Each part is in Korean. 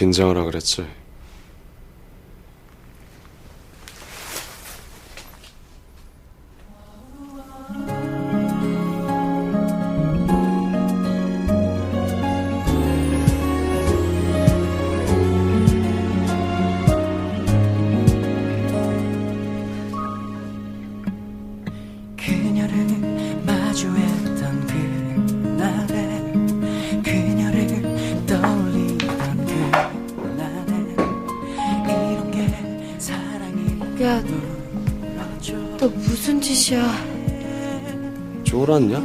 긴장하라 그랬지. 야, 너 무슨 짓이야? 쫄았냐?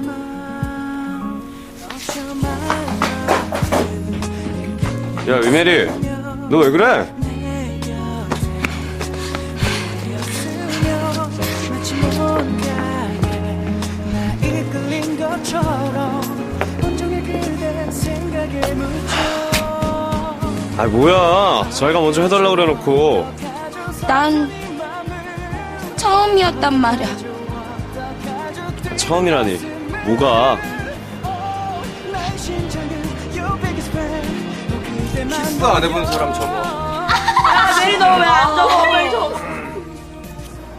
야, 위메리. 너 왜 그래? 아, 뭐야. 자기가 먼저 해달라고 그래놓고. 난 처음이었단 말이야. 처음이라니. 뭐가. 너 키스 안 해본 사람 접어.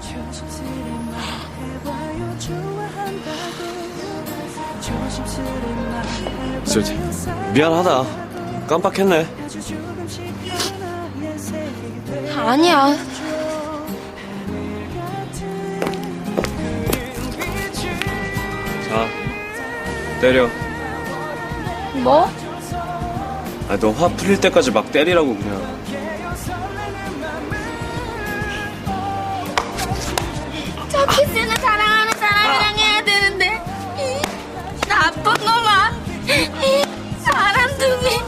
조심스레 말해봐요 좋아한다고 조심스레 저, 말해봐요 미안하다. 깜빡했네. 아주 조금씩 하나의 색이 돼 아니야. 자, 때려. 뭐? 아, 너 화 풀릴 때까지 막 때리라고 그냥. 저 키스는 사랑하는 사람이랑 해야 되는데. 이 나쁜 놈아. 이 사람둥이.